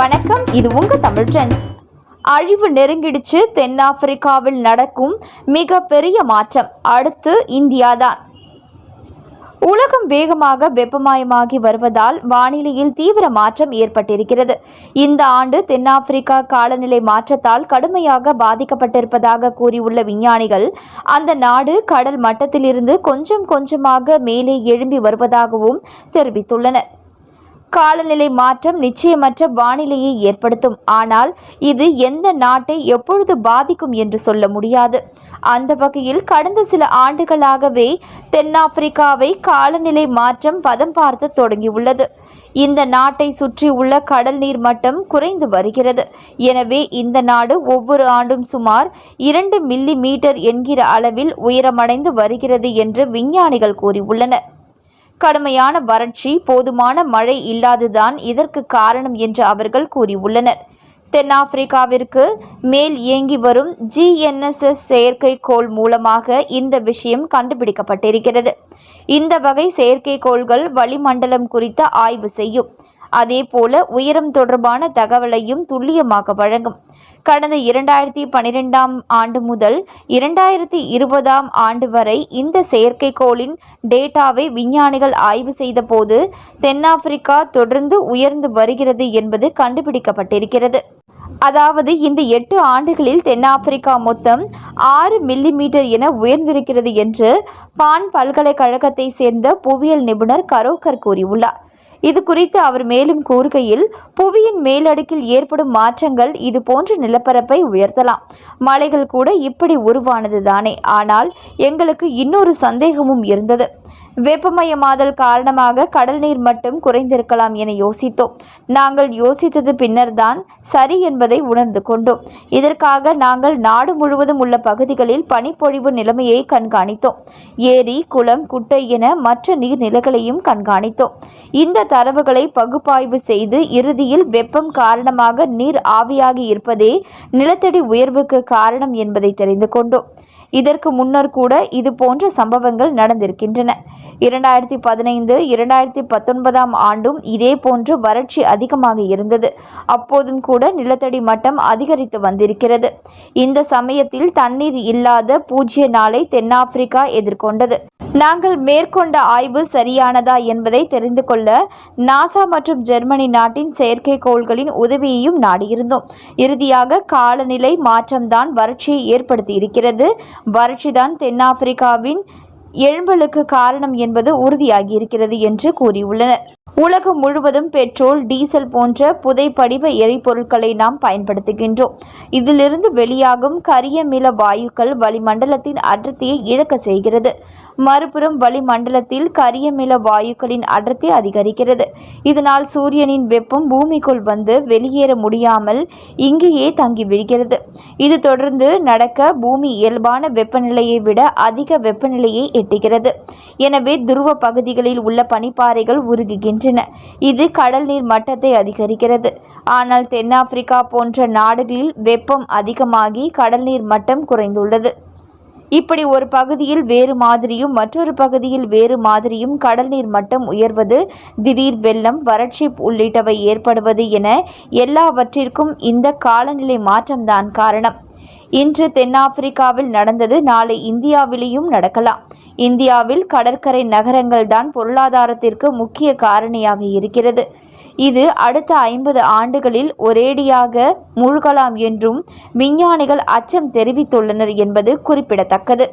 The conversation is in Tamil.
வணக்கம் இது உங்க தமிழ் ட்ரெண்ட்ஸ். அழிவு நெருங்கிடுச்சு தென்னாப்பிரிக்காவில் நடக்கும் மிக பெரிய மாற்றம். அடுத்து இந்தியாதான். உலகம் வேகமாக வெப்பமயமாகி வருவதால் வானிலையில் தீவிர மாற்றம் ஏற்பட்டிருக்கிறது. இந்த ஆண்டு தென்னாப்பிரிக்கா காலநிலை மாற்றத்தால் கடுமையாக பாதிக்கப்பட்டிருப்பதாக கூறியுள்ள விஞ்ஞானிகள் அந்த நாடு கடல் மட்டத்திலிருந்து கொஞ்சம் கொஞ்சமாக மேலே எழும்பி வருவதாகவும் தெரிவித்துள்ளனர். காலநிலை மாற்றம் நிச்சயமற்ற வானிலையை ஏற்படுத்தும். ஆனால் இது எந்த நாட்டை எப்பொழுது பாதிக்கும் என்று சொல்ல முடியாது. அந்த வகையில் கடந்த சில ஆண்டுகளாகவே தென்னாப்பிரிக்காவை காலநிலை மாற்றம் பதம் பார்த்து தொடங்கியுள்ளது. இந்த நாட்டை சுற்றியுள்ள கடல் நீர் மட்டம் குறைந்து வருகிறது. எனவே இந்த நாடு ஒவ்வொரு ஆண்டும் சுமார் இரண்டு மில்லி மீட்டர் என்கிற அளவில் உயரமடைந்து வருகிறது என்று விஞ்ஞானிகள் கூறியுள்ளனர். கடுமையான வறட்சி போதுமான மழை இல்லாதுதான் இதற்கு காரணம் என்று அவர்கள் கூறியுள்ளனர். தென்னாப்பிரிக்காவிற்கு மேல் இயங்கி வரும் ஜிஎன்எஸ்எஸ் செயற்கைக்கோள் மூலமாக இந்த விஷயம் கண்டுபிடிக்கப்பட்டிருக்கிறது. இந்த வகை செயற்கைக்கோள்கள் வளிமண்டலம் குறித்த ஆய்வு செய்யும். அதேபோல உயரம் தொடர்பான தகவலையும் துல்லியமாக வழங்கும். கடந்த இரண்டாயிரத்தி பனிரெண்டாம் ஆண்டு முதல் இரண்டாயிரத்தி இருபதாம் ஆண்டு வரை இந்த செயற்கைக்கோளின் டேட்டாவை விஞ்ஞானிகள் ஆய்வு செய்தபோது தென்னாப்பிரிக்கா தொடர்ந்து உயர்ந்து வருகிறது என்பது கண்டுபிடிக்கப்பட்டிருக்கிறது. அதாவது இந்த எட்டு ஆண்டுகளில் தென்னாப்பிரிக்கா மொத்தம் ஆறு மில்லிமீட்டர் என உயர்ந்திருக்கிறது என்று பான் பல்கலைக்கழகத்தை சேர்ந்த புவியியல் நிபுணர் கரோக்கர் கூறியுள்ளார். இது குறித்து அவர் மேலும் கூறுகையில் புவியின் மேலடுக்கில் ஏற்படும் மாற்றங்கள் இது போன்ற நிலப்பரப்பை உயர்த்தலாம். மலைகள் கூட இப்படி உருவானது தானே ஆனால் எங்களுக்கு இன்னொரு சந்தேகமும் இருந்தது. வெப்பமயமாதல் காரணமாக கடல் நீர் மட்டும் குறைந்திருக்கலாம் என யோசித்தோம். நாங்கள் யோசித்தது பின்னர்தான் சரி என்பதை உணர்ந்து கொண்டோம். இதற்காக நாங்கள் நாடு முழுவதும் உள்ள பகுதிகளில் பனிப்பொழிவு நிலைமையை கண்காணித்தோம். ஏரி குளம் குட்டை என மற்ற நீர்நிலைகளையும் கண்காணித்தோம். இந்த தரவுகளை பகுப்பாய்வு செய்து இறுதியில் வெப்பம் காரணமாக நீர் ஆவியாகி இருப்பதே நிலத்தடி உயர்வுக்கு காரணம் என்பதை தெரிந்து கொண்டோம். இதற்கு முன்னர் கூட இது போன்ற சம்பவங்கள் நடந்திருக்கின்றன. இரண்டாயிரத்தி பதினைந்து இரண்டாயிரத்தி பத்தொன்பதாம் ஆண்டும் இதே போன்று வறட்சி அதிகமாக இருந்தது. அப்போதும் கூட நிலத்தடி மட்டம் அதிகரித்து வந்திருக்கிறது. இந்த சமயத்தில் தண்ணீர் இல்லாத பூஜ்ய நாளை தென்னாப்பிரிக்கா எதிர்கொண்டது. நாங்கள் மேற்கொண்ட ஆய்வு சரியானதா என்பதை தெரிந்து கொள்ள நாசா மற்றும் ஜெர்மனி நாட்டின் செயற்கைக்கோள்களின் உதவியையும் நாடியிருந்தோம். இறுதியாக காலநிலை மாற்றம்தான் வறட்சியை ஏற்படுத்தி இருக்கிறது வறட்சிதான் தென்னாப்பிரிக்காவின் எழும்பலுக்கு காரணம் என்பது உறுதியாகியிருக்கிறது என்று கூறியுள்ளனர். உலகம் முழுவதும் பெட்ரோல் டீசல் போன்ற புதைப்படிவ எரிபொருட்களை நாம் பயன்படுத்துகின்றோம். இதிலிருந்து வெளியாகும் கரியமில வாயுக்கள் வளிமண்டலத்தின் அடர்த்தியை இழக்க செய்கிறது. மறுபுறம் வளிமண்டலத்தில் கரியமில வாயுக்களின் அடர்த்தி அதிகரிக்கிறது. இதனால் சூரியனின் வெப்பம் பூமிக்குள் வந்து வெளியேற முடியாமல் இங்கேயே தங்கி விடுகிறது. இது தொடர்ந்து நடக்க பூமி இயல்பான வெப்பநிலையை விட அதிக வெப்பநிலையை எட்டுகிறது. எனவே துருவ பகுதிகளில் உள்ள பனிப்பாறைகள் உருகுகின்றன. இது கடல் நீர் மட்டத்தை அதிகரிக்கிறது. ஆனால் தென்னாப்பிரிக்கா போன்ற நாடுகளில் வெப்பம் அதிகமாகி கடல் நீர் மட்டம் குறைந்துள்ளது. இப்படி ஒரு பகுதியில் வேறு மாதிரியும் மற்றொரு பகுதியில் வேறு மாதிரியும் கடல் நீர் மட்டம் உயர்வது திடீர் வெள்ளம் வறட்சி உள்ளிட்டவை ஏற்படுவது என எல்லாவற்றிற்கும் இந்த காலநிலை மாற்றம்தான் காரணம். இன்று தென்னாப்பிரிக்காவில் நடந்தது நாளை இந்தியாவிலேயும் நடக்கலாம். இந்தியாவில் கடற்கரை நகரங்கள்தான் பொருளாதாரத்திற்கு முக்கிய காரணியாக இருக்கிறது. இது அடுத்த ஐம்பது ஆண்டுகளில் ஒரேடியாக மூழ்கலாம் என்றும் விஞ்ஞானிகள் அச்சம் தெரிவித்துள்ளனர் என்பது குறிப்பிடத்தக்கது.